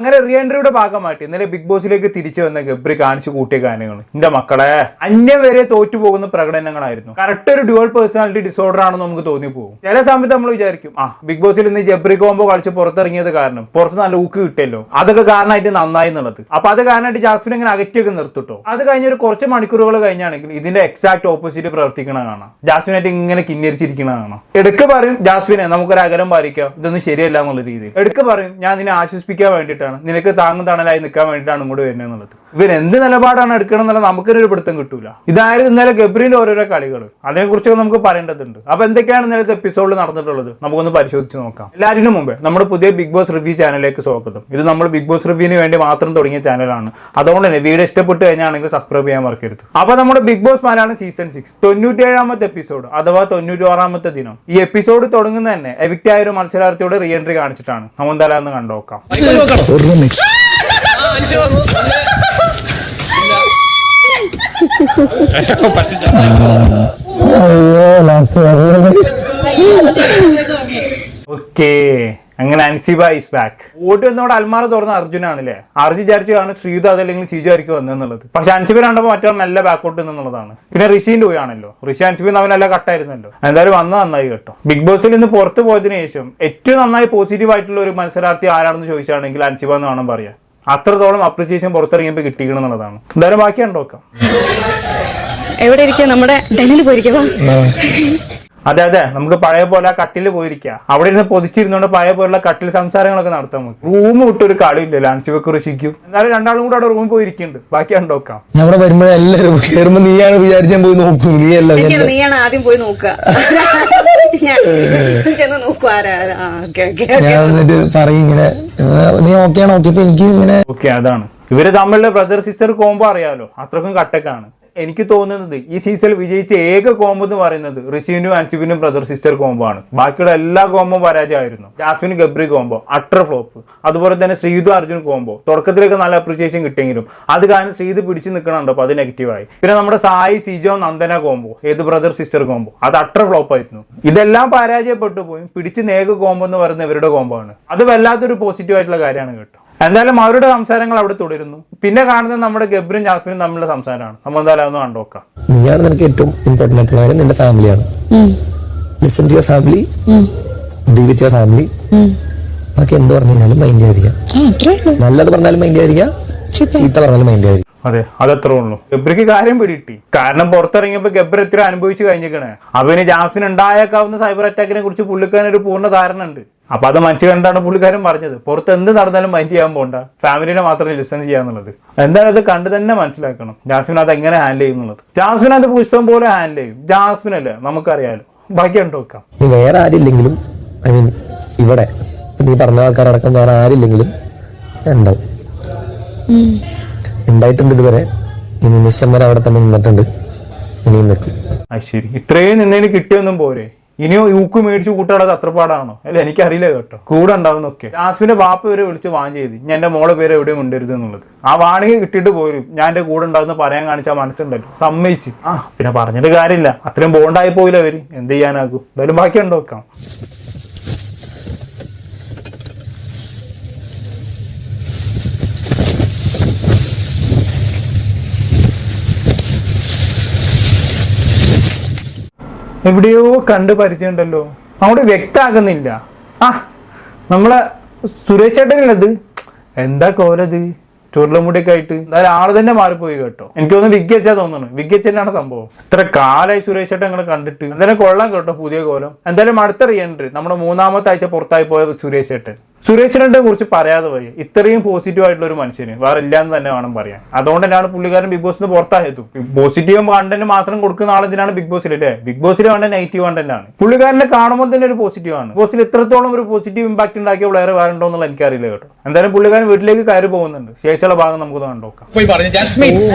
അങ്ങനെ റിയൻട്രിയുടെ ഭാഗമായിട്ട് ഇന്നലെ ബിഗ് ബോസിലേക്ക് തിരിച്ചു വന്ന ഗബ്രി കാണിച്ചു കൂട്ടിയ കാര്യങ്ങൾ. എന്റെ മക്കളെ അന്യം വരെ തോറ്റു പോകുന്ന പ്രകടനങ്ങളായിരുന്നു. കറക്റ്റ് ഒരു ഡ്യുവൽ പേഴ്സണാലിറ്റി ഡിസോർഡർ ആണെന്ന് നമുക്ക് തോന്നി പോകും ചില സമയത്ത് നമ്മൾ വിചാരിക്കും ആ ബിഗ് ബോസിൽ ഇന്ന് ജബ്രി കോംബോ കളിച്ച് പുറത്തിറങ്ങിയത് കാരണം പുറത്ത് നല്ല ഊക്ക് കിട്ടിയല്ലോ. അതൊക്കെ കാരണമായിട്ട് നന്നായി എന്നുള്ളത്. അപ്പൊ അത് കാരണമായിട്ട് ജാസ്മിൻ ഇങ്ങനെ അകറ്റിയൊക്കെ നിർത്തിട്ടോ? അത് കഴിഞ്ഞ ഒരു കുറച്ച് മണിക്കൂറുകൾ കഴിഞ്ഞാണെങ്കിൽ ഇതിന്റെ എക്സാക്ട് ഓപ്പോസിറ്റ് പ്രവർത്തിക്കണ കാണാം. ജാസ്മിനായിട്ട് ഇങ്ങനെ കിന്നിരിച്ചിരിക്കണ കാണാം. എടുക്ക് പറയും ജാസ്മിനെ നമുക്കൊരു അകലം പാലിക്കാം. ഇതൊന്നും ശരിയല്ല എന്നുള്ള രീതിയിൽ. എടുക്ക് പറയും ഞാൻ നിന്നെ ആശ്വസിപ്പിക്കാൻ വേണ്ടിയിട്ടാണ്. നിനക്ക് താങ്ങും തണലായി നിൽക്കാൻ വേണ്ടിയിട്ടാണ് ഇങ്ങോട്ട് വരുന്നത് എന്നുള്ളത് ഇവർ എന്ത് നിലപാടാണ് എടുക്കണം എന്നുള്ള നമുക്കൊരു പിടുത്തം കിട്ടൂല. ഇതായിരുന്നു ഇന്നലെ ഗബ്രീന്റെ ഓരോരോ കളികൾ. അതിനെക്കുറിച്ചൊക്കെ നമുക്ക് പറയേണ്ടതുണ്ട്. അപ്പൊ എന്തൊക്കെയാണ് ഇന്നലത്തെ എപ്പിസോഡിൽ നടന്നിട്ടുള്ളത്? നമുക്കൊന്ന് പരിശോധിച്ച് നോക്കാം. എല്ലാറ്റിനും മുമ്പേ നമ്മുടെ പുതിയ ബിഗ് ബോസ് റിവ്യൂ ചാനലിലേക്ക് സ്വാഗതം. ഇത് നമ്മൾ ബിഗ് ബോസ് റിവ്യൂവിന് വേണ്ടി മാത്രം തുടങ്ങിയ ചാനലാണ്. അതുകൊണ്ട് തന്നെ വീഡിയോ ഇഷ്ടപ്പെട്ട് കഴിഞ്ഞാണെങ്കിൽ സബ്സ്ക്രൈബ് ചെയ്യാൻ മറക്കരുത്. അപ്പൊ നമ്മുടെ Big Boss Malayalam season six തൊണ്ണൂറ്റി ഏഴാമത്തെ എപ്പിസോഡ് അഥവാ തൊണ്ണൂറ്റി ആറാമത്തെ ദിനം. ഈ എപ്പിസോഡ് തുടങ്ങുന്ന തന്നെ എവിക്റ്റ് ആയ ഒരു മത്സരാർത്ഥിയോട് റീ എൻട്രി കാണിച്ചിട്ടാണ് നമ്മൾ എന്തായാലും കണ്ടോക്കാം ഓക്കേ അങ്ങനെ അൻസിബ ഇസ് ബാക്ക് വോട്ട് വന്നവിടെ അൽമാറ തുറന്ന അർജുനാണല്ലേ? അർജുൻ വിചാരിച്ചു കാണും ശ്രീതു അതല്ലെങ്കിൽ ഷിജു ആയിരിക്കും വന്നെന്നുള്ളത്. പക്ഷെ അൻസിബ കണ്ടപ്പോൾ മറ്റോ നല്ല ബാക്കോട്ട് എന്നുള്ളതാണ് പിന്നെ ഋഷിന്റെ പോയാണല്ലോ ഋഷി അൻസിബി തമ്മിൽ നല്ല കട്ടായിരുന്നല്ലോ എന്തായാലും വന്ന നന്നായി കേട്ടോ. ബിഗ് ബോസിൽ നിന്ന് പുറത്തു പോയതിനു ശേഷം ഏറ്റവും നന്നായി പോസിറ്റീവ് ആയിട്ടുള്ള ഒരു മത്സരാർത്ഥി ആരാണെന്ന് ചോദിച്ചാണെങ്കിൽ അൻസിബ എന്ന് വേണം പറയാം. അത്രത്തോളം അപ്രിസിയേഷൻ പുറത്തിറങ്ങിയപ്പോൾ കിട്ടിക്കണം എന്നുള്ളതാണ്. എന്തായാലും ബാക്കി നോക്കാം എവിടെ ഇരിക്കുക നമ്മുടെ ഡൽഹിയിൽ പോയിരിക്കുക അതെ അതെ. നമുക്ക് പഴയ പോലെ ആ കട്ടിൽ പോയിരിക്കുക അവിടെ ഇരുന്ന് പൊതിച്ചിരുന്നോണ്ട് പഴയ പോലുള്ള കട്ടിൽ സംസാരങ്ങളൊക്കെ നടത്താൻ നമുക്ക് റൂം വിട്ടൊരു കളിയില്ല? ലാൻസിബക്ക് ഋഷിക്കും എന്നാലും രണ്ടാളും കൂടെ അവിടെ റൂമിൽ പോയിരിക്കുന്നുണ്ട്. ബാക്കി കണ്ടോക്കാം ഞാൻ അവിടെ വരുമ്പോഴേ എല്ലാരും കേറുമ്പോ നീയാണ് വിചാരിച്ചാൽ പോയി നോക്കും. നീയല്ല നീയാണ് ആദ്യം പോയി നോക്കുക. ചെന്ന് ആരാ ആരാ. ആ, okay, okay. ഞാൻ എന്നിട്ട് പറയും ഇങ്ങനെ "ഏ, നീ ഓക്കെയാണ് ഓക്കെ എനിക്ക് ഇങ്ങനെ ഓക്കെ അതാണ്. ഇവർ തമ്മിലുള്ള ബ്രദർ സിസ്റ്റർ കോമ്പോ അറിയാലോ. അത്രക്കും കട്ടക്കാണ്. എനിക്ക് തോന്നുന്നത് ഈ സീസണിൽ വിജയിച്ച ഏക കോമ്പ് എന്ന് പറയുന്നത് റിസീവിനും അൻസിബിനും ബ്രദർ സിസ്റ്റർ കോംബോ ആണ്. ബാക്കിയുള്ള എല്ലാ കോമ്പും പരാജയമായിരുന്നു. Jasmine Gabri combo utter flop അതുപോലെ തന്നെ ശ്രീതു അർജുൻ കോമ്പോ തുടക്കത്തിലൊക്കെ നല്ല അപ്രീസിയേഷൻ കിട്ടിയെങ്കിലും അത് കാരണം ശ്രീത് പിടിച്ചു നിൽക്കണുണ്ട് അപ്പൊ അത് നെഗറ്റീവായി പിന്നെ നമ്മുടെ സായി സിജോ നന്ദന കോമ്പോ ഏത് ബ്രദർ സിസ്റ്റർ കോമ്പോ അത് അട്ടർ ഫ്ലോപ്പ് ആയിരുന്നു. ഇതെല്ലാം പരാജയപ്പെട്ടു പോയി പിടിച്ച് നേക കോമ്പോ എന്ന് പറയുന്ന ഇവരുടെ കോംബോ ആണ്. അത് വല്ലാത്തൊരു പോസിറ്റീവ് ആയിട്ടുള്ള കാര്യമാണ് കേട്ടോ. എന്തായാലും അവരുടെ സംസാരങ്ങൾ അവിടെ തുടരുന്നു. പിന്നെ കാണുന്നത് നമ്മുടെ ഗബ്രും ജാസ്മിനും തമ്മിലുള്ള സംസാരമാണ്. നമ്മൾ എന്തായാലും ഒന്ന് കണ്ടോക്കാം നീയാണ് നിനക്ക് ഏറ്റവും ഇമ്പോർട്ടന്റ് ആയിട്ടുള്ള കാര്യം? നിന്റെ ഫാമിലിയാണ് listen to your family be with your family ബാക്കി എന്ത് പറഞ്ഞു കഴിഞ്ഞാലും മൈൻഡ് ചെയ്യാതിരിക്കുക നല്ലത് പറഞ്ഞാലും മൈൻഡ് ചെയ്യാതിരിക്കുക ചീത്ത. പറഞ്ഞാലും മൈൻഡ് ചെയ്യാതിരിക്കുക അതെ അതത്രേ ഉള്ളൂ. ഗബ്രിക്ക് കാര്യം പിടികിട്ടി. കാരണം പുറത്തിറങ്ങിയപ്പോ ഗബ്ര എത്ര അനുഭവിച്ചു കഴിഞ്ഞിരിക്കണേ. അപ്പൊ ഇനി ജാംസിന് ഉണ്ടായേക്കാവുന്ന സൈബർ അറ്റാക്കിനെ കുറിച്ച് പുള്ളിക്കാരൻ ഒരു പൂർണ ധാരണ ഉണ്ട്. അപ്പൊ അത് മനസ്സിൽ കണ്ടാണ് പുള്ളിക്കാരൻ പറഞ്ഞത്. പുറത്ത് എന്ത് നടന്നാലും മൈൻഡ് ചെയ്യാൻ പോണ്ട. ഫാമിലിനെ മാത്രമേ ലിസൺ ചെയ്യാന്നുള്ളത് എന്തായാലും അത് കണ്ട് തന്നെ മനസ്സിലാക്കണം. ജാസ്മിൻ അത് എങ്ങനെ ഹാൻഡിൽ ചെയ്യുന്നുള്ളത് ജാസ്മിൻ അത് പുഷ്പം പോലെ ഹാൻഡിൽ ചെയ്യും. ജാസ്മിൻ അല്ലേ? നമുക്കറിയാലോ. ബാക്കി കണ്ടു വേറെ ആരില്ലെങ്കിലും ഐ മീൻ ഇവിടെ നീ പറഞ്ഞ ആൾക്കാരടക്കം വേറെ ആരില്ലെങ്കിലും ഉണ്ടാവും ഉണ്ടായിട്ടുണ്ട് ഇതുവരെ. ഈ നിമിഷം വരെ അവിടെ തന്നെ നിന്നിട്ടുണ്ട്. ഇനിയും നിൽക്കും. ശരി. ഇത്രയും നിന്നതിന് കിട്ടിയൊന്നും പോരെ. ഇനിയോ ഊക്ക് മേടിച്ച് കൂട്ടാടത് അത്ര പാടാണോ? അല്ല എനിക്കറിയില്ല കേട്ടോ. കൂടെ ഉണ്ടാവുന്നൊക്കെ ജാസ്മിന്റെ ബാപ്പ വരെ വിളിച്ച് വാൻ ചെയ്ത്. ഞാൻ എന്റെ മോളെ പേര് എവിടെയും ഉണ്ടരുത് എന്നുള്ളത്. ആ വാണി കിട്ടിയിട്ട് പോരും. ഞാൻ എന്റെ കൂടെ ഉണ്ടാവുന്ന പറയാൻ കാണിച്ചാൽ മനസ്സുണ്ടല്ലോ. സമ്മതിച്ച്. ആ പിന്നെ പറഞ്ഞിട്ട് കാര്യമില്ല. അത്രയും ബോണ്ടായി പോയില്ല അവർ? എന്ത് ചെയ്യാനാകും? എന്തായാലും ബാക്കി ഉണ്ടോ എവിടെയോ കണ്ട് പരിചയമുണ്ടല്ലോ. അങ്ങോട്ട് വ്യക്തമാകുന്നില്ല. ആ നമ്മളെ സുരേഷ് ചേട്ടനുള്ളത് എന്താ കോലത്? ചുരുളമുടിയൊക്കെ ആയിട്ട്. എന്തായാലും ആൾ തന്നെ മാറിപ്പോയി കേട്ടോ. എനിക്ക് തോന്നുന്നു വിഗ് അച്ഛാ തോന്നുന്നു വിഗ് അച്ഛനാണ് സംഭവം. ഇത്ര കാലായി സുരേഷ് ചേട്ടൻ നിങ്ങൾ കണ്ടിട്ട്. എന്തായാലും കൊള്ളാം കേട്ടോ പുതിയ കോലം. എന്തായാലും അടുത്ത റിയൻട്രി നമ്മുടെ മൂന്നാമത്തെ ആഴ്ച പുറത്തായി പോയ സുരേഷ് ചേട്ടൻ. സുരേഷ് ചേട്ടനെ കുറിച്ച് പറയാതെ പോയി. ഇത്രയും പോസിറ്റീവ് ആയിട്ടുള്ള ഒരു മനുഷ്യന് വേറെ ഇല്ലാന്ന് തന്നെ വേണം പറയാൻ. അതുകൊണ്ട് തന്നെയാണ് പുള്ളിക്കാരൻ ബിഗ് ബോസിന് പുറത്തായത്. പോസിറ്റീവ് കണ്ടന്റ് മാത്രം കൊടുക്കുന്ന ആളെന്തിനാണ് ബിഗ് ബോസിൽ അല്ലേ? ബിഗ് ബോസിൽ വേണ്ട നെഗറ്റീവ് കണ്ടന്റ് ആണ്. പുള്ളിക്കാരനെ കാണുമ്പോൾ തന്നെ ഒരു പോസിറ്റീവ് ആണ്. ബോസിൽ ഇത്രത്തോളം ഒരു പോസിറ്റീവ് ഇമ്പാക്ട് ഉണ്ടാക്കിയ പ്ലെയർ വേറെ ഉണ്ടോ എന്നുള്ള എനിക്കറിയില്ല കേട്ടോ. എന്തായാലും പുള്ളിക്കാരൻ വീട്ടിലേക്ക് കയറി പോകുന്നുണ്ട്. ശേഷമുള്ള ഭാഗം നമുക്ക് കണ്ടോക്കാം പോയി പറഞ്ഞു ജാസ്മിൻ നീ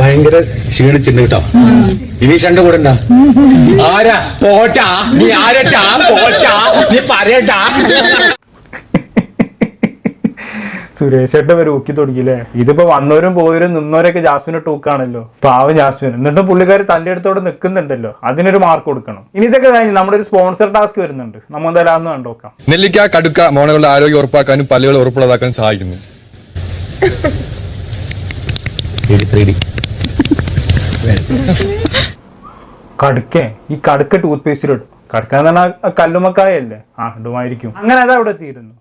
ഭയങ്കര ക്ഷീണിച്ചിട്ടുണ്ട് കേട്ടോ. ഇനി എന്റെ കൂടെ ഉണ്ടാ? ആരാ? പോട്ടാ. നീ ആരട്ടാ? പോട്ടാ. നീ പറയട്ടാ. സുരേഷ് ഏട്ടൻ വരെ ഊക്കി തുടങ്ങിയില്ലേ ഇതിപ്പോ വന്നവരും പോയവരും നിന്നവരൊക്കെ ജാസ്മിനെ ടൂക്കാണല്ലോ പാവം ജാസ്മിൻ എന്നിട്ടും പുള്ളിക്കാർ തന്റെ അടുത്തോടെ നിൽക്കുന്നുണ്ടല്ലോ. അതിനൊരു മാർക്ക് കൊടുക്കണം. ഇനി ഇതൊക്കെ കഴിഞ്ഞ് നമ്മുടെ ഒരു സ്പോൺസർ ടാസ്ക് വരുന്നുണ്ട്. നമ്മൾ എന്തായാലും കണ്ടോക്കാം. നെല്ലിക്ക കടുക്ക മോണകളുടെ ആരോഗ്യം ഉറപ്പാക്കാനും പല്ലുകൾ ഉറപ്പുള്ളതാക്കാനും സഹായിക്കുന്നു. ത്രീ ഡി കടുക്കേ. ഈ കടുക്ക ടൂത്ത് പേസ്റ്റിലിടും കടുക്ക എന്ന് പറഞ്ഞാൽ കല്ലുമക്കായല്ലേ ആ ഇടുമായിരിക്കും. അങ്ങനെ അത് അവിടെ തീരുന്നു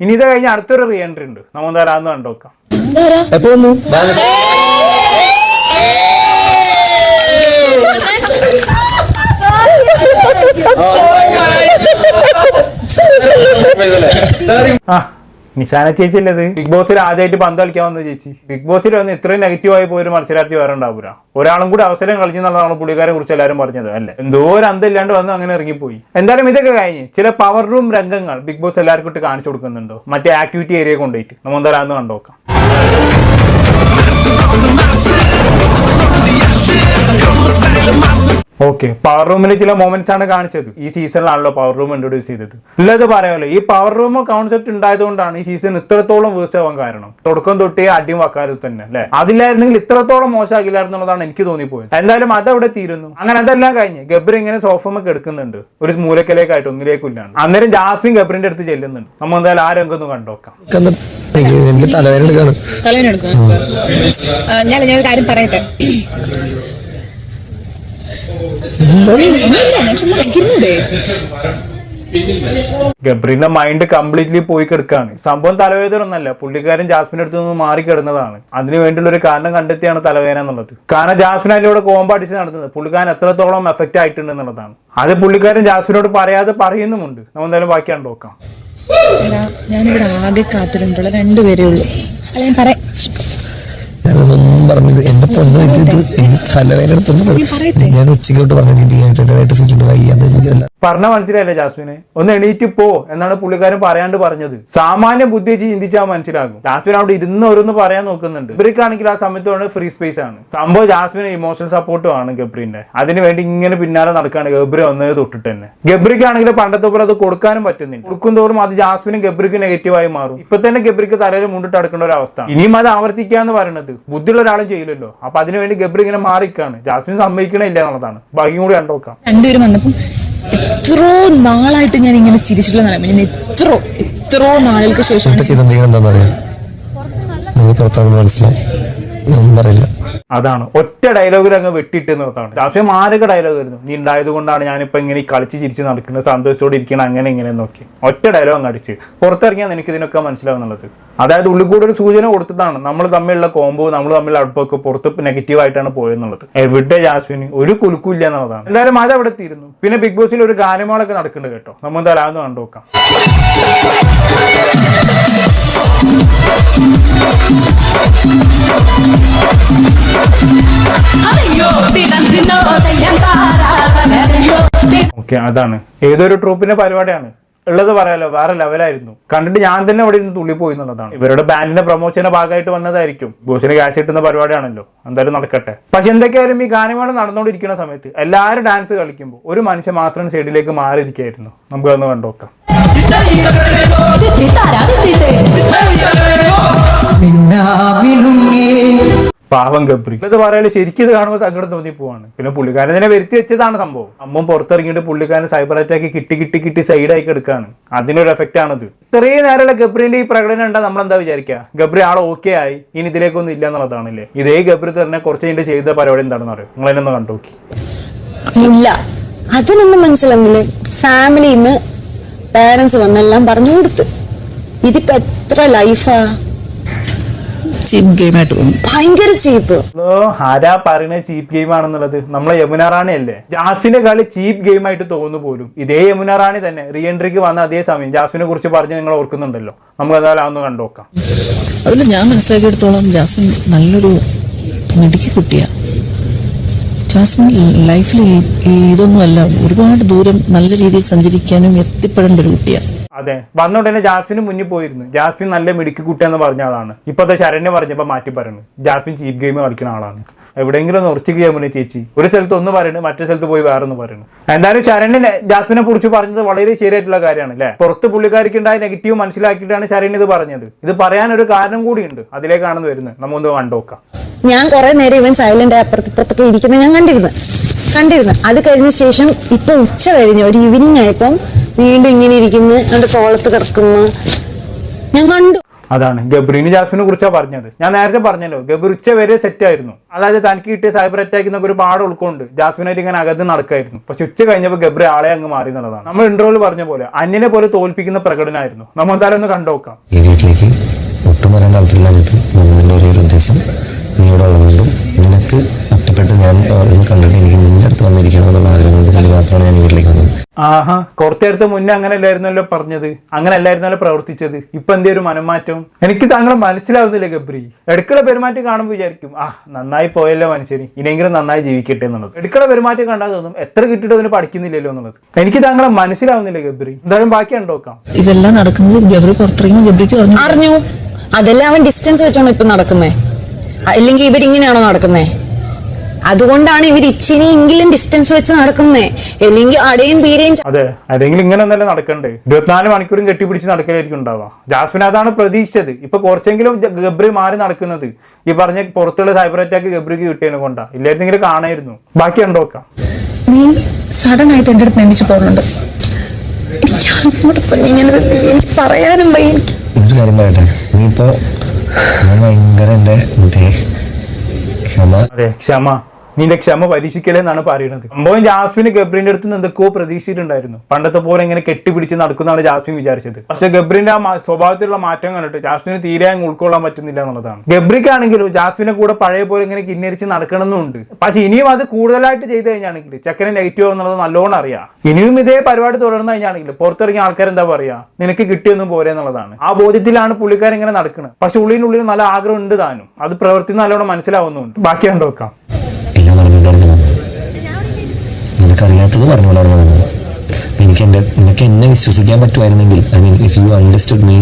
ഇനി ഇത് കഴിഞ്ഞ അടുത്തൊരു റീ എൻട്രി ഉണ്ട് നമ്മൾ തരാന്ന് കണ്ടോക്കാം. എപ്പോ വന്നു? ആ നിശാന ചേച്ചി അല്ലത് ബിഗ് ബോസിൽ ആദ്യമായിട്ട് പന്ത് കളിക്കാൻ വന്ന ചേച്ചി. ബിഗ് ബോസിൽ വന്ന് ഇത്രയും നെഗറ്റീവ് ആയി പോയൊരു മത്സരാർത്ഥി വേറെ ഉണ്ടാവില്ല ഒരാളും കൂടി അവസരം കളിച്ചു എന്നുള്ളതാണ് പുള്ളിക്കാരെ കുറിച്ച് എല്ലാവരും പറഞ്ഞത് അല്ലേ? എന്തോ ഒരു അന്തമില്ലാണ്ട് വന്ന് അങ്ങനെ ഇറങ്ങിപ്പോയി. എന്തായാലും ഇതൊക്കെ കഴിഞ്ഞ് ചില പവർ റൂം രംഗങ്ങൾ ബിഗ് ബോസ് എല്ലാവർക്കും ഇട്ട് കാണിച്ചു കൊടുക്കുന്നുണ്ടോ? മറ്റേ ആക്ടിവിറ്റി ഏരിയ കൊണ്ടുപോയിട്ട്. നമ്മൾ എന്തായാലും അന്ന് കണ്ടോക്കാം ഓക്കെ പവർ റൂമിൽ ചില മൊമെന്റ്സ് ആണ് കാണിച്ചത്. ഈ സീസണിലാണല്ലോ പവർ റൂം ഇൻട്രൊഡ്യൂസ് ചെയ്തത്. ഉള്ളത് പറയാമല്ലോ ഈ പവർ റൂം കോൺസെപ്റ്റ് ഉണ്ടായതുകൊണ്ടാണ് ഈ സീസൺ ഇത്രത്തോളം വേസ്റ്റ് ആവാൻ കാരണം. തുടക്കം തൊട്ടേ അടിയും വക്കാതെ തന്നെ അല്ലെ? അതില്ലായിരുന്നെങ്കിൽ ഇത്രത്തോളം മോശമാകില്ലായിരുന്നു എന്നുള്ളതാണ് എനിക്ക് തോന്നിപ്പോയത്. എന്തായാലും അതവിടെ തീരുന്നു. അങ്ങനെ അതെല്ലാം കഴിഞ്ഞ് ഗബ്രി ഇങ്ങനെ സോഫമൊക്കെ എടുക്കുന്നുണ്ട്. ഒരു മൂലക്കലേക്കായിട്ട് ഒന്നിലേക്കില്ലാണ് അന്നേരം ജാസ്മിൻ ഗബ്രിന്റെ അടുത്ത് ചെല്ലുന്നുണ്ട്. നമ്മൾ എന്തായാലും ആ രംഗം ഒന്ന് കണ്ടോക്കാം. ഞാൻ ഒരു കാര്യം പറയട്ടെ? ഗബ്രിന്റെ മൈൻഡ് കംപ്ലീറ്റ്ലി പോയി കിടക്കാണ്. സംഭവം തലവേദന ഒന്നല്ല പുള്ളിക്കാരൻ ജാസ്മിന്റെ അടുത്ത് നിന്ന് മാറി കിടന്നതാണ്. അതിന് വേണ്ടിയുള്ള ഒരു കാരണം കണ്ടെത്തിയാണ് തലവേദന എന്നുള്ളത്. കാരണം ജാസ്മിൻ അതിലൂടെ കോമ്പ അടിച്ച് നടത്തുന്നത്. പുള്ളിക്കാരൻ എത്രത്തോളം എഫക്റ്റ് ആയിട്ടുണ്ട് എന്നുള്ളതാണ്. അത് പുള്ളിക്കാരൻ ജാസ്മിനോട് പറയാതെ പറയുന്നുമുണ്ട്. നമ്മൾ എന്തായാലും ബാക്കിയാണ് നോക്കാം. ഞാനിവിടെ ആകെ കാത്തിരുന്നിട്ടുള്ള രണ്ടുപേരേ ഉള്ളൂ. അല്ല ഞാൻ പറയാം. ഞാനതൊന്നും പറഞ്ഞത് എന്റെ പൊന്നും ഇത് തലവേദന എടുത്തോണ്ട് ഞാൻ ഉച്ചയ്ക്ക് പറഞ്ഞിട്ട് പറഞ്ഞു അത് എനിക്കല്ല മനസ്സിലായില്ലേ ജാസ്മിനെ? ഒന്ന് എണീറ്റ് പോ എന്നാണ് പുള്ളിക്കാരൻ പറയാണ്ട് പറഞ്ഞത്. സാമാന്യ ബുദ്ധി വെച്ച് ചിന്തിച്ചാൽ മനസ്സിലാകും. ജാസ്മിൻ അവിടെ ഇരുന്ന് ഓരോന്ന് പറയാൻ നോക്കുന്നുണ്ട്. ഇവർക്കാണെങ്കിൽ ആ സമയത്ത് ഫ്രീ സ്പേസ് ആണ്. സംഭവം ജാസ്മിന് ഇമോഷണൽ സപ്പോർട്ടും ആണ് ഗബ്രിന്റെ. അതിന് വേണ്ടി ഇങ്ങനെ പിന്നാലെ നടക്കാണ് ഗബ്രി വന്നത് തൊട്ടിട്ട് തന്നെ. ഗബ്രിക്കാണെങ്കിൽ പണ്ടത്തെ പോലെ അത് കൊടുക്കാനും പറ്റുന്നില്ല. കൊടുക്കും തോറും അത് ജാസ്മിനും ഗബ്രിക്ക് നെഗറ്റീവായി മാറും. ഇപ്പൊ തന്നെ ഗബ്രിക്ക് തലയിൽ മുണ്ടിട്ട് അടുക്കേണ്ട ഒരു അവസ്ഥ. ഇനിയും അത് ആവർത്തിക്കാന്ന് പറയുന്നത് ബുദ്ധിയുള്ള ഒരാളും ചെയ്യില്ലല്ലോ. അപ്പൊ അതിനുവേണ്ടി ഗബ്രി ഇങ്ങനെ മാറിക്കാണ്. ജാസ്മിൻ സമ്മതിക്കണില്ല എന്നുള്ളതാണ്. ബാക്കിയും കൂടി കണ്ടോക്കാം രണ്ടുപേരും വന്നപ്പം എത്രയോ നാളായിട്ട് ഞാൻ ഇങ്ങനെ ചിരിച്ചിട്ടുള്ള നിലമ ഞാൻ എത്രയോ എത്രയോ നാളുകൾക്ക് ശേഷം മനസ്സിലായി ചെയ്തോണ്ടിരിക്കുന്നത് എന്താണെന്ന് അറിയാം. നിങ്ങൾ പുറത്താണെന്ന് മനസ്സിലാവും ഒന്നും പറയില്ല. അതാണ്. ഒറ്റ ഡയലോഗിൽ അങ്ങ് വെട്ടിയിട്ട് നിർത്താണ് രാഷ്ട്രീയം മാരക ഡയലോഗ് ആയിരുന്നു. നീ ഉണ്ടായത് കൊണ്ടാണ് ഞാനിപ്പോ ഇങ്ങനെ കളിച്ച് ചിരിച്ച് നടക്കുന്നത് സന്തോഷത്തോടെ ഇരിക്കണം അങ്ങനെ ഇങ്ങനെ നോക്കി ഒറ്റ ഡയലോഗ് അങ്ങ് അടിച്ച്. പുറത്തിറങ്ങിയാൽ നിനക്ക് ഇതിനൊക്കെ മനസ്സിലാവുന്നുള്ളത്. അതായത് ഉള്ളിൽ കൂടെ ഒരു സൂചന കൊടുത്തതാണ്. നമ്മൾ തമ്മിലുള്ള കോമ്പോ നമ്മൾ തമ്മിലുള്ള അടുപ്പൊക്കെ പുറത്ത് നെഗറ്റീവ് ആയിട്ടാണ് പോയെന്നുള്ളത്. എവിടെ ജാസ്മിന്? ഒരു കുലുക്കില്ല എന്നുള്ളതാണ്. എന്തായാലും അത് അവിടെ തീരുന്നു. പിന്നെ ബിഗ് ബോസിൽ ഒരു ഗാനമേളൊക്കെ നടക്കുന്നുണ്ട് കേട്ടോ. നമ്മൾ എന്തായാലും അതൊന്ന് കണ്ടു നോക്കാം. ഓക്കെ അതാണ്. ഏതൊരു ട്രൂപ്പിന്റെ പരിപാടിയാണ്? ഉള്ളത് പറയാലോ വേറെ ലെവലായിരുന്നു. കണ്ടിട്ട് ഞാൻ തന്നെ അവിടെ ഇരുന്ന് തുള്ളി പോയി എന്നുള്ളതാണ്. ഇവരുടെ ബാൻഡിന്റെ പ്രൊമോഷന്റെ ഭാഗമായിട്ട് വന്നതായിരിക്കും. ബോസിന് ക്യാഷ് കിട്ടുന്ന പരിപാടിയാണല്ലോ. എന്തായാലും നടക്കട്ടെ. പക്ഷെ എന്തൊക്കെയായാലും ഈ ഗാനമേള നടന്നുകൊണ്ടിരിക്കുന്ന സമയത്ത് എല്ലാവരും ഡാൻസ് കളിക്കുമ്പോൾ ഒരു മനുഷ്യൻ മാത്രം സൈഡിലേക്ക് മാറിയിരിക്കായിരുന്നു നമുക്ക് അതൊന്ന് കണ്ടോക്കാം പാവം ഗബ്രി. എന്നിട്ട് പറയാനുള്ള ശരിക്കും ഇത് കാണുമ്പോൾ സങ്കടം തോന്നി പോവാണ്. പിന്നെ പുള്ളിക്കാരൻ തന്നെ വരുത്തി വെച്ചതാണ് സംഭവം. അമ്മ പുറത്തിറങ്ങിയിട്ട് പുള്ളിക്കാരൻ സൈബർ അറ്റാക്ക് കിട്ടി കിട്ടി കിട്ടി സൈഡായി കിടക്കാണ്. അതിനൊരു എഫക്റ്റ് ആണത്. ഇത്രയും നേരമുള്ള ഗബ്രിന്റെ ഈ പ്രകടനം ഉണ്ടാ? നമ്മൾ എന്താ വിചാരിക്കുക ഗബ്രി ആൾ ഓക്കെ ആയി ഇനി ഇതിലേക്കൊന്നും ഇല്ല എന്നുള്ളതാണല്ലേ? ഇതേ ഗബ്രി തന്നെ കുറച്ച് കഴിഞ്ഞിട്ട് ചെയ്ത പരിപാടി എന്താണെന്ന് അറിയാം? നിങ്ങൾ എന്നെ ഒന്ന് കണ്ടു നോക്കി. ഇല്ല. അതിനൊന്നും മനസ്സിലാവുന്നില്ലേ. ഫാമിലിന്ന് പേരൻസ് വന്നെല്ലാം പറഞ്ഞു കൊടുത്ത്. ഇതിപ്പോ എത്ര ലൈഫാ ചീപ്പ് ഗെയിം ആയിട്ട് തോന്നും ഭയങ്കര ചീപ്പ് ആരാ പറയുന്നത് ചീപ്പ് ഗെയിം ആണെന്നുള്ളത്? നമ്മളെ യമുന റാണി അല്ലേ? ജാസ്മിന്റെ കളി ചീപ്പ് ഗെയിം ആയിട്ട് തോന്നുന്നു പോലും. ഇതേ യമുന റാണി തന്നെ. റീ എൻട്രിക്ക് വന്ന അതേ സമയം ജാസ്മിനെ കുറിച്ച് പറഞ്ഞ് നിങ്ങൾ ഓർക്കുന്നുണ്ടല്ലോ. നമുക്ക് എന്തായാലും അതൊന്ന് കണ്ടുനോക്കാം അതിൽ ഞാൻ മനസ്സിലാക്കിയെടുത്തോളം ജാസ്മിൻ നല്ലൊരു മിടുക്കി കുട്ടിയാ. ജാസ്മിൻ ലൈഫിൽ ഇതൊന്നുമല്ല ഒരുപാട് ദൂരം നല്ല രീതിയിൽ സഞ്ചരിക്കാനും എത്തിപ്പെടേണ്ട ഒരു കുട്ടിയാ. അതെ. വന്ന ഉടനെ ജാസ്മിന് മുന്നിൽ പോയിരുന്നു. ജാസ്മിൻ നല്ല മിടുക്കി കുട്ടിയെന്ന് പറഞ്ഞ ആളാണ്. ഇപ്പോഴത്തെ ശരണ്യ പറഞ്ഞപ്പോ മാറ്റി പറയുന്നു ജാസ്മിൻ ചീപ്പ് ഗെയിം കളിക്കുന്ന ആളാണ്. എവിടെയെങ്കിലും ഒന്ന് ഉറച്ചു ചെയ്യാൻ ചേച്ചി. ഒരു സ്ഥലത്ത് ഒന്ന് പറയുന്നു മറ്റു സ്ഥലത്ത് പോയി വേറെ ഒന്ന് പറയുന്നു എന്തായാലും ശരണ്യ ജാസ്മിനെ കുറിച്ച് പറഞ്ഞത് വളരെ ശരിയായിട്ടുള്ള കാര്യമാണ് അല്ലേ? പുറത്ത് പുള്ളിക്കാരിക്ക് ഉണ്ടായ നെഗറ്റീവ് മനസ്സിലാക്കിയിട്ടാണ് ശരണ്യ ഇത് പറഞ്ഞത്. ഇത് പറയാൻ ഒരു കാരണം കൂടിയുണ്ട്. അതിലേക്കാണെന്ന് വരുന്നത്. നമ്മൊന്ന് കണ്ടോക്കാം ഞാൻ കുറെ നേരം ഇവൻ സൈലന്റ് അപ്പുറത്ത് ഇപ്പുറത്തൊക്കെ ഇരിക്കുന്നത് ഞാൻ കണ്ടിരുന്നു. കണ്ടിരുന്നു. അത് കഴിഞ്ഞ ശേഷം ഇപ്പൊ ഉച്ച കഴിഞ്ഞ് ഒരു ഈവനിങ് ആയപ്പം വീണ്ടും ഇങ്ങനെ ഇരിക്കുന്നു എന്റെ തോളത്ത് കിടക്കുന്നു. ഞാൻ കണ്ടു. അതാണ്. ഗബ്രീന് ജാസ്മിനെ കുറിച്ചാണ് പറഞ്ഞത്. ഞാൻ നേരത്തെ പറഞ്ഞല്ലോ ഗബ്രി ഉച്ച വരെ സെറ്റ് ആയിരുന്നു. അതായത് തനിക്ക് കിട്ടിയ സൈബർ അറ്റാക്ക് എന്നൊക്കെ ഒരു പാട് ഉൾക്കൊണ്ട് ജാസ്മിനായിട്ട് ഇങ്ങനെ അകത്ത് നടക്കായിരുന്നു. പക്ഷെ ഉച്ച കഴിഞ്ഞപ്പോൾ ഗബ്രി ആളെ അങ്ങ് മാറി എന്നുള്ളതാണ്. നമ്മൾ ഇൻട്രോയിൽ പറഞ്ഞ പോലെ അന്യനെ പോലെ തോൽപ്പിക്കുന്ന പ്രകടനമായിരുന്നു നമ്മൾ എന്തായാലും ഒന്ന് കണ്ടുനോക്കാം ഈ വീട്ടിലേക്ക് ഒട്ടും വരാൻ താല്പര്യമില്ല ഒരു ഉദ്ദേശം. നീ ഇവിടെ ഉള്ളതുകൊണ്ടും നിനക്ക് ഒറ്റപ്പെട്ട് ഞാൻ ഒന്ന് കണ്ടിട്ട് എനിക്ക് നിന്റെ അടുത്ത് വന്നിരിക്കണം എന്നുള്ള ആഗ്രഹം കൊണ്ട് മാത്രമാണ് ഞാൻ വീട്ടിലേക്ക് വന്നത്. ആഹാ കുറച്ചു നേരത്തെ മുന്നേ അങ്ങനെ അല്ലായിരുന്നല്ലോ പറഞ്ഞത്. അങ്ങനെ അല്ലായിരുന്നല്ലോ പ്രവർത്തിച്ചത്. ഇപ്പൊ എന്തേ ഒരു മനംമാറ്റം. എനിക്ക് താങ്കളെ മനസ്സിലാവുന്നില്ല ഗബ്രി. എടുക്കള പെരുമാറ്റം കാണുമ്പോൾ വിചാരിക്കും ആ നന്നായി പോയല്ലോ മനുഷ്യന്. ഇനിയെങ്കിലും നന്നായി ജീവിക്കട്ടെ എന്നുള്ളത്. എടുക്കള പെരുമാറ്റം കണ്ടാൽ തോന്നും എത്ര കിട്ടിയിട്ട് അതിന് പഠിക്കുന്നില്ലല്ലോ എന്നുള്ളത്. എനിക്ക് താങ്കളെ മനസ്സിലാവുന്നില്ല ഗബ്രി. എന്തായാലും ബാക്കി ഉണ്ടോക്കാം ഇതെല്ലാം നടക്കുന്നത് ഗബ്രി പുറത്തിറങ്ങി ഗബ്രിക്ക് അറിഞ്ഞു. അതെല്ലാം അവൻ ഡിസ്റ്റൻസ് വെച്ചാണ് ഇപ്പൊ നടക്കുന്നേ. അല്ലെങ്കിൽ ഇവരിങ്ങനെയാണോ നടക്കുന്നേ? അതുകൊണ്ടാണ് ഇവർ ഇച്ചിരിയെങ്കിലും ഡിസ്റ്റൻസ് വെച്ച് നടക്കുന്നത് അല്ലെങ്കിൽ അടയും പീരയും അതെ അതെങ്കിലും ഇങ്ങനെ ഒന്നല്ല നടക്കണ്ടേ? ഇരുപത്തിനാല് മണിക്കൂറും കെട്ടിപ്പിടിച്ച് നടക്കലായിരിക്കും ഉണ്ടാവുക. ജാസ്മിൻ അതാണ് പ്രതീക്ഷിച്ചത്. ഇപ്പൊ കുറച്ചെങ്കിലും ഗബ്രി മാറി നടക്കുന്നത്. ഈ പറഞ്ഞ പുറത്തുള്ള സൈബർ അറ്റാക്ക് ഗബ്രിക്ക് കിട്ടിയതിനെ കൊണ്ടാ. ഇല്ലായിരുന്നെങ്കിൽ കാണായിരുന്നു. ബാക്കി കണ്ടോക്കാം നീ സഡൻ ആയിട്ട് എന്റെ അടുത്ത് എണ്ണിച്ചു പോകുന്നുണ്ട് എനിക്ക് പറയാനും വയ്യ. ഒരു കാര്യം പറയട്ടെ. നീ ഇപ്പോ ഞാൻ ഭയങ്കര എന്റെ മറ്റേ ക്ഷമ. അതെ ക്ഷമ. നിന്റെ ക്ഷമ പരീക്ഷിക്കലെന്നാണ് പറയുന്നത്. സംഭവം ജാസ്മിന് ഗബ്രിന്റെ അടുത്ത് നിന്ന് എന്തൊക്കെയോ പ്രതീക്ഷിച്ചിട്ടുണ്ടായിരുന്നു. പണ്ടത്തെ പോലെ ഇങ്ങനെ കെട്ടിപ്പിടിച്ച് നടക്കുന്നതാണ് ജാസ്മിൻ വിചാരിച്ചത്. പക്ഷെ ഗബ്രിന്റെ ആ സ്വഭാവത്തിലുള്ള മാറ്റം കണ്ടിട്ട് ജാസ്മിന് തീരെ അങ്ങ് ഉൾക്കൊള്ളാൻ പറ്റുന്നില്ല എന്നുള്ളതാണ്. ഗബ്രിക്കാണെങ്കിലും ജാസ്മിനെ കൂടെ പഴയ പോലെ ഇങ്ങനെ കിന്നരിച്ച് നടക്കണമെന്നുണ്ട്. പക്ഷെ ഇനിയും അത് കൂടുതലായിട്ട് ചെയ്ത് കഴിഞ്ഞാണെങ്കിൽ ചെക്കനെ നെഗറ്റീവ് എന്നുള്ളത് നല്ലോണം അറിയാം. ഇനിയും ഇതേ പരിപാടി തുടർന്ന് കഴിഞ്ഞാണെങ്കിൽ പുറത്തിറങ്ങിയ ആൾക്കാർ എന്താ പറയാ? നിനക്ക് കിട്ടിയൊന്നും പോരെ എന്നുള്ളതാണ്. ആ ബോധ്യത്തിലാണ് പുള്ളിക്കാരൻ ഇങ്ങനെ നടക്കുന്നത് പക്ഷെ ഉള്ളിനുള്ളിൽ നല്ല ആഗ്രഹം ഉണ്ട് താനും. അത് പ്രവൃത്തി നല്ലോണം മനസ്സിലാവുന്നുണ്ട്. ബാക്കി കണ്ടോക്കാം എല്ലാം പറഞ്ഞുകൊണ്ടാണ് ഞാൻ വന്നത്. നിനക്കറിയാത്തത് പറഞ്ഞുകൊണ്ടാണ് ഞാൻ വന്നത്. എനിക്ക് എന്റെ നിനക്ക് എന്നെ വിശ്വസിക്കാൻ പറ്റുമായിരുന്നെങ്കിൽ I mean if you understood me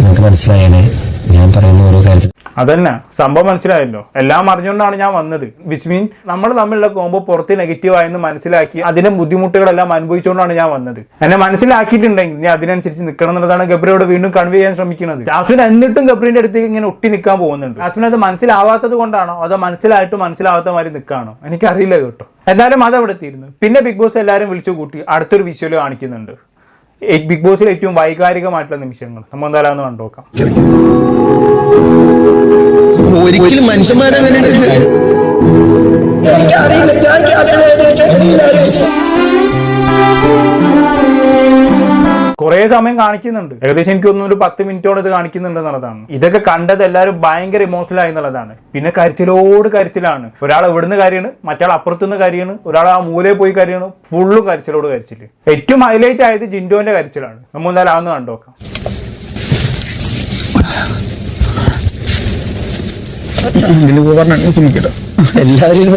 നിനക്ക് മനസ്സിലായേനെ. ഞാൻ പറയുന്ന ഓരോ കാര്യത്തിൽ അതന്നെ. സംഭവം മനസ്സിലായല്ലോ. എല്ലാം അറിഞ്ഞുകൊണ്ടാണ് ഞാൻ വന്നത്. വിച്ച് മീൻ നമ്മൾ തമ്മിലുള്ള കോമ്പോ പുറത്ത് നെഗറ്റീവ് ആയെന്ന് മനസ്സിലാക്കി അതിന്റെ ബുദ്ധിമുട്ടുകളെല്ലാം അനുഭവിച്ചുകൊണ്ടാണ് ഞാൻ വന്നത്. എന്നെ മനസ്സിലാക്കിയിട്ടുണ്ടെങ്കിൽ ഞാൻ അതിനനുസരിച്ച് നിൽക്കണം എന്നുള്ളതാണ് ഗബ്രിയോട് വീണ്ടും കൺവേ ചെയ്യാൻ ശ്രമിക്കുന്നത്. ജാസ്മിൻ എന്നിട്ടും ഗബ്രിന്റെ അടുത്തേക്ക് ഇങ്ങനെ ഒട്ടി നിൽക്കാൻ പോകുന്നുണ്ട്. ജാസ്മിൻ അത് മനസ്സിലാവാത്തത് കൊണ്ടാണോ? അതോ മനസ്സിലായിട്ട് മനസ്സിലാവാത്ത മാതിരി നിൽക്കാണോ? എനിക്കറിയില്ല കേട്ടോ. എന്തായാലും അത് അവിടെ എത്തിയിരുന്നു. പിന്നെ ബിഗ് ബോസ് എല്ലാവരും വിളിച്ചു കൂട്ടി അടുത്തൊരു വിഷ്വൽ കാണിക്കുന്നുണ്ട്. ബിഗ് ബോസിൽ ഏറ്റവും വൈകാരികമായിട്ടുള്ള നിമിഷങ്ങൾ. നമ്മൾ എന്തായാലും ഒന്ന് കണ്ടുനോക്കാം ഒരിക്കലും മനുഷ്യന്മാരങ്ങനെ കുറെ സമയം കാണിക്കുന്നുണ്ട്. ഏകദേശം എനിക്ക് തോന്നുന്നു ഒരു പത്ത് മിനിറ്റോടെ ഇത് കാണിക്കുന്നുണ്ട് എന്നുള്ളതാണ്. ഇതൊക്കെ കണ്ടത് എല്ലാവരും ഭയങ്കര ഇമോഷണൽ ആയി എന്നുള്ളതാണ്. പിന്നെ കരിച്ചിലോട് കരച്ചിലാണ്. ഒരാൾ എവിടുന്ന് കാര്യമാണ് മറ്റാൾ അപ്പുറത്തുനിന്ന് കാര്യമാണ് ഒരാൾ ആ മൂലയിൽ പോയി കാര്യമാണ് ഫുള്ളും കരിച്ചിലോട് കരച്ചിൽ. ഏറ്റവും ഹൈലൈറ്റ് ആയത് ജിൻഡോന്റെ കരച്ചിലാണ്. നമ്മൾ എന്തായാലും അതൊന്ന് കണ്ടുനോക്കാം എല്ലാവരും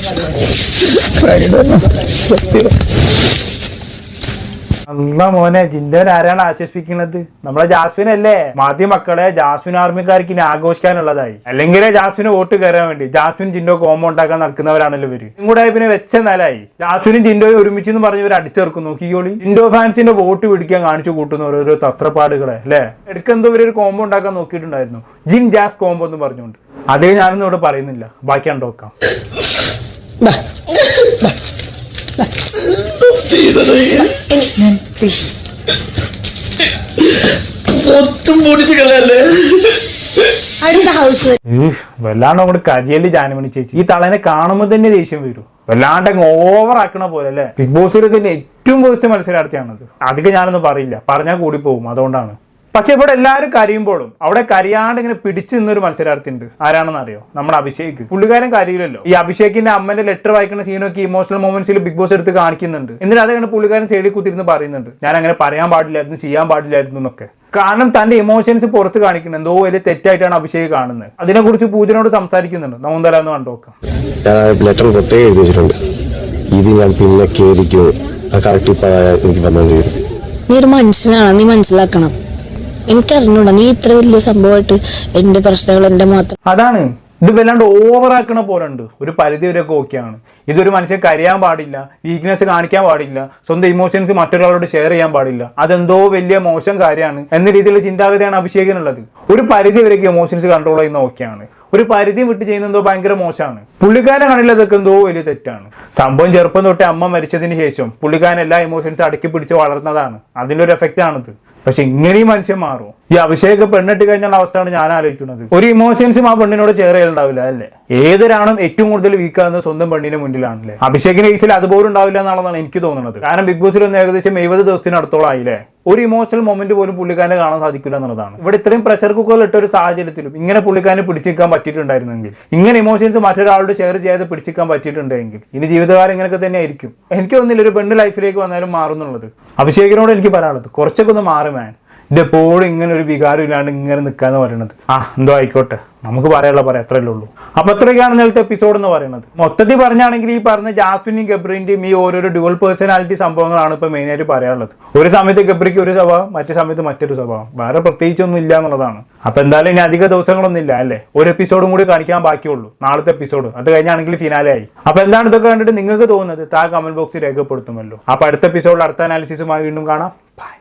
അല്ല മോനെ ജിൻഡോൻ ആരാണ് ആശ്വസിപ്പിക്കുന്നത്? നമ്മളെ ജാസ്മിൻ അല്ലേ മാധ്യ മക്കളെ ജാസ്മിൻ ആർമിക്കാർക്ക് ഇനി ആഘോഷിക്കാനുള്ളതായി. അല്ലെങ്കിൽ ജാസ്മിന് വോട്ട് കയറാൻ വേണ്ടി. ജാസ്മിൻ ജിൻഡോ കോമ്പോ ഉണ്ടാക്കാൻ നടക്കുന്നവരാണല്ലോ ഇവർ. കൂടെ പിന്നെ വെച്ച നിലയായി ജാസ്മിനും ജിൻഡോയും ഒരുമിച്ച് എന്ന് പറഞ്ഞ് ഇവർ അടിച്ചേർക്കും. നോക്കിക്കോളി. ജിൻഡോ ഫാൻസിന്റെ വോട്ട് പിടിക്കാൻ കാണിച്ചു കൂട്ടുന്ന ഓരോരോ തത്രപ്പാടുകളെ അല്ലേ? എടുക്കെന്തോ ഇവരൊരു കോമ്പോ ഉണ്ടാക്കാൻ നോക്കിയിട്ടുണ്ടായിരുന്നു. ജിൻ ജാസ് കോമ്പോ എന്ന് പറഞ്ഞുകൊണ്ട്. അതേ ഞാനൊന്നും ഇവിടെ പറയുന്നില്ല. ബാക്കി കണ്ടോക്കാം. അടുത്ത ഹൗസ് വല്ലാണ്ട് അങ്ങോട്ട് കരിയൽ ജാനമണി ചേച്ചി? ഈ തളനെ കാണുമ്പോൾ തന്നെ ദേഷ്യം വരും. വല്ലാണ്ട് അങ്ങ് ഓവർ ആക്കണ പോലെ അല്ലേ? ബിഗ് ബോസ് തന്നെ ഏറ്റവും കുറച്ച് മത്സരാർത്ഥിയാണത്. അധികം ഞാനൊന്നും പറയില്ല. പറഞ്ഞാൽ കൂടി പോകും. അതുകൊണ്ടാണ്. പക്ഷെ ഇവിടെ എല്ലാവരും കരയുമ്പോഴും അവിടെ കരയാണ്ട് ഇങ്ങനെ പിടിച്ചു നിന്നൊരു മത്സരാർത്ഥി ഉണ്ട് ആരാണെന്ന് അറിയോ നമ്മുടെ അഭിഷേക്. പുള്ളിക്കാരൻ കരയില്ലല്ലോ. ഈ അഭിഷേകിന്റെ അമ്മന്റെ ലെറ്റർ വായിക്കുന്ന സീനൊക്കെ ഇമോഷണൽ മൊമെന്റ്സിൽ ബിഗ് ബോസ് എടുത്ത് കാണിക്കുന്നുണ്ട്. എന്നിട്ട് അതാണ് പുള്ളിക്കാരൻ സൈഡിൽ കുത്തിരുന്ന് പറയുന്നുണ്ട്. ഞാൻ അങ്ങനെ പറയാൻ പാടില്ലായിരുന്നു ചെയ്യാൻ പാടില്ലായിരുന്നു എന്നൊക്കെ. കാരണം തന്റെ ഇമോഷൻസ് പുറത്ത് കാണിക്കുന്നത് എന്തോ വലിയ തെറ്റായിട്ടാണ് അഭിഷേക് കാണുന്നത്. അതിനെക്കുറിച്ച് പൂജനോട് സംസാരിക്കുന്നുണ്ട്. നമുന്തരാന്ന് കണ്ടോക്കാം ഞാൻ ലെറ്റർ പ്രത്യേകം എഴുതി വെച്ചിട്ടുണ്ട്. ഇത് ഞാൻ പിന്നെ ഖേദിക്കും കറക്റ്റ് ഇപ്പൊ എനിക്ക് വന്നുകൊണ്ടിരിക്കുന്നു നീ ഒരു മനുഷ്യനാണ് നീ മനസ്സിലാക്കണം. എനിക്കറിഞ്ഞൂടാ നീ ഇത്ര വലിയ സംഭവമായിട്ട് എന്റെ പ്രശ്നങ്ങൾ എന്റെ മാത്രം അതാണ്. ഇത് വല്ലാണ്ട് ഓവറാക്കണ പോലെ ഉണ്ട്. ഒരു പരിധി വരെയൊക്കെ ഓക്കെയാണ് ഇതൊരു മനുഷ്യൻ കരയാൻ പാടില്ല വീക്ക്നെസ് കാണിക്കാൻ പാടില്ല സ്വന്തം ഇമോഷൻസ് മറ്റൊരാളോട് ഷെയർ ചെയ്യാൻ പാടില്ല. അതെന്തോ വലിയ മോശം കാര്യമാണ് എന്ന രീതിയിലുള്ള ചിന്താഗതിയാണ് അഭിഷേകിനുള്ളത്. ഒരു പരിധി വരെയൊക്കെ ഇമോഷൻസ് കൺട്രോൾ ചെയ്യുന്ന ഓക്കെയാണ് ഒരു പരിധി വിട്ട് ചെയ്യുന്നത് ഭയങ്കര മോശമാണ്. പുള്ളിക്കാരൻ അതൊക്കെ എന്തോ വലിയ തെറ്റാണ്. സംഭവം ചെറുപ്പം തൊട്ടേ അമ്മ മരിച്ചതിന് ശേഷം പുള്ളിക്കാരൻ എല്ലാ ഇമോഷൻസ് അടക്കി പിടിച്ച് വളർന്നതാണ്. ഒരു എഫക്റ്റ് ആണിത്. പക്ഷെ ഇങ്ങനെയും മനുഷ്യൻ മാറും. ഈ അഭിഷേക പെണ്ണിട്ട് കഴിഞ്ഞുള്ള അവസ്ഥയാണ് ഞാൻ ആലോചിക്കുന്നത്. ഒരു ഇമോഷൻസും ആ പെണ്ണിനോട് ചേർ ചെയ്യലുണ്ടാവില്ല അല്ലേ? ഏതൊരാണും ഏറ്റവും കൂടുതൽ വീക്കാകുന്നത് സ്വന്തം പെണ്ണിന്റെ മുന്നിലാണല്ലേ? അഭിഷേകിന്റെ കേസിൽ അതുപോലും ഉണ്ടാവില്ല എന്നുള്ളതാണ് എനിക്ക് തോന്നുന്നത്. കാരണം ബിഗ് ബോസിൽ ഒന്ന് ഏകദേശം എഴുപത് ദിവസത്തിനടുത്തോളം ആയില്ലേ ഒരു ഇമോഷണൽ മൊമെന്റ് പോലും പുള്ളിക്കാരനെ കാണാൻ സാധിക്കില്ല എന്നുള്ളതാണ്. ഇവിടെ ഇത്രയും പ്രഷർ കുക്കറിൽ ഇട്ട ഒരു സാഹചര്യത്തിലും ഇങ്ങനെ പുള്ളിക്കാരനെ പിടിച്ചു നിൽക്കാൻ പറ്റിയിട്ടുണ്ടായിരുന്നെങ്കിൽ ഇങ്ങനെ ഇമോഷൻസ് മറ്റൊരാളോട് ഷെയർ ചെയ്യാതെ പിടിച്ചു നിൽക്കാൻ പറ്റിയിട്ടുണ്ടെങ്കിൽ ഇനി ജീവിതകാലം ഇങ്ങനെയൊക്കെ തന്നെ ആയിരിക്കും എനിക്ക് തോന്നുന്നില്ല ഒരു പെണ്ണ് ലൈഫിലേക്ക് വന്നാലും മാറുന്നുള്ളത് അഭിഷേകിനോട് എനിക്ക് പറയാനുള്ളത് കുറച്ചൊക്കെ ഒന്ന് മാറി മാൻ ഇത് എപ്പോഴും ഇങ്ങനെ ഒരു വികാരം ഇല്ലാണ്ട് ഇങ്ങനെ നിൽക്കാന്ന് പറയുന്നത് ആ എന്തോ ആയിക്കോട്ടെ. നമുക്ക് പറയാനുള്ള പറയാം. അത്രയല്ലേ ഉള്ളൂ. അപ്പൊ അത്രയൊക്കെയാണ് ഇന്നലത്തെ എപ്പിസോഡ് എന്ന് പറയുന്നത്. മൊത്തത്തിൽ പറഞ്ഞാണെങ്കിൽ ഈ പറഞ്ഞ ജാസ്മിനും ഗബ്രിന്റെയും ഈ ഓരോരോ ഡുവൽ പേഴ്സണാലിറ്റി സംഭവങ്ങളാണ് ഇപ്പൊ മെയിൻ ആയിട്ട് പറയാനുള്ളത്. ഒരു സമയത്ത് ഗബ്രിക്ക് ഒരു സ്വഭാവം മറ്റു സമയത്ത് മറ്റൊരു സ്വഭാവം. വേറെ പ്രത്യേകിച്ചൊന്നും ഇല്ല എന്നുള്ളതാണ്. അപ്പൊ എന്തായാലും ഇനി അധിക ദിവസങ്ങളൊന്നും ഇല്ല അല്ലേ? ഒരു എപ്പിസോഡും കൂടി കാണിക്കാൻ ബാക്കിയുള്ളൂ. നാളത്തെ എപ്പിസോഡ് അത് കഴിഞ്ഞാണെങ്കിൽ ഫിനാലെ ആയി. അപ്പൊ എന്താണ് ഇതൊക്കെ കണ്ടിട്ട് നിങ്ങൾക്ക് തോന്നുന്നത്? താ കമന്റ് ബോക്സിൽ രേഖപ്പെടുത്തുമല്ലോ. അപ്പൊ അടുത്ത എപ്പിസോഡിൽ അടുത്ത അനാലിസിസുമായി വീണ്ടും കാണാം. ബൈ